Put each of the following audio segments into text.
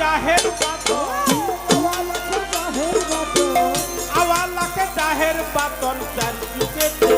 ডাহের বাতন চার যুগে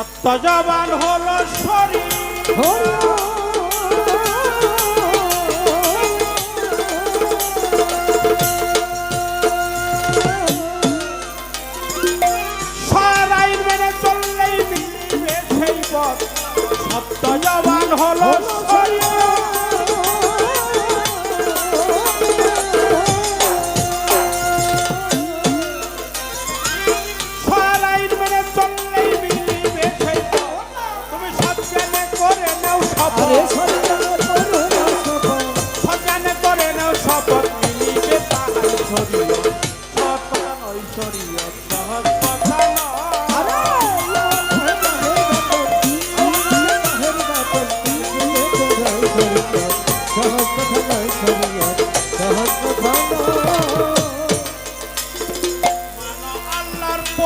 আত্মজবান হলো শরীর। সারাই মেনে চললেই মিলবে সেই পথ। আত্মজবান হলো শরীর।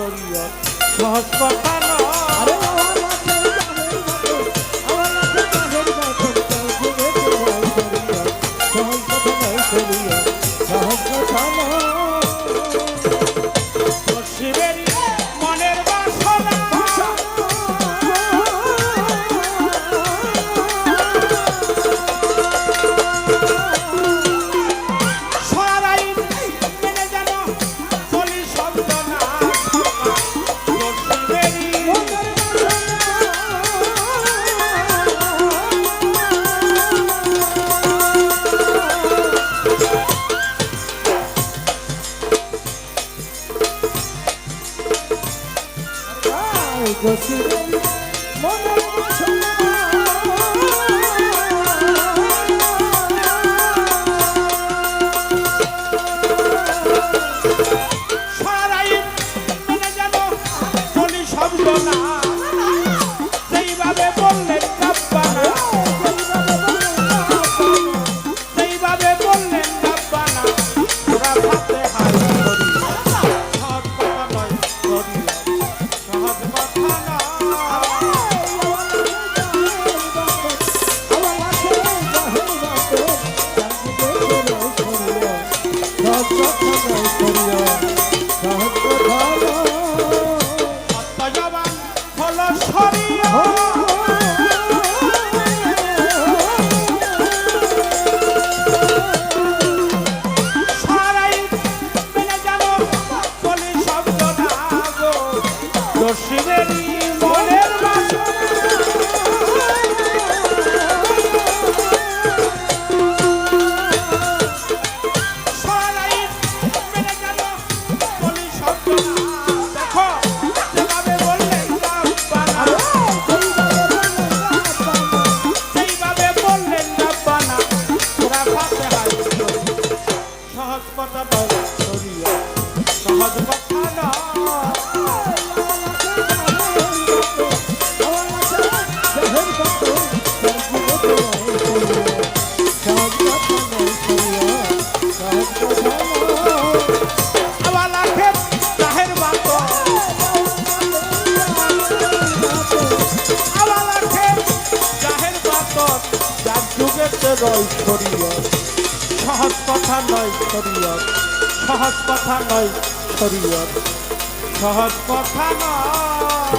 শরীয়ত সহজ কথা নয়। খুশি মনের যেন চলি শব্দ না। Por সহজ কথা নয় শরীয়ত। সহজ কথা নয় শরীয়ত। সহজ কথা নয়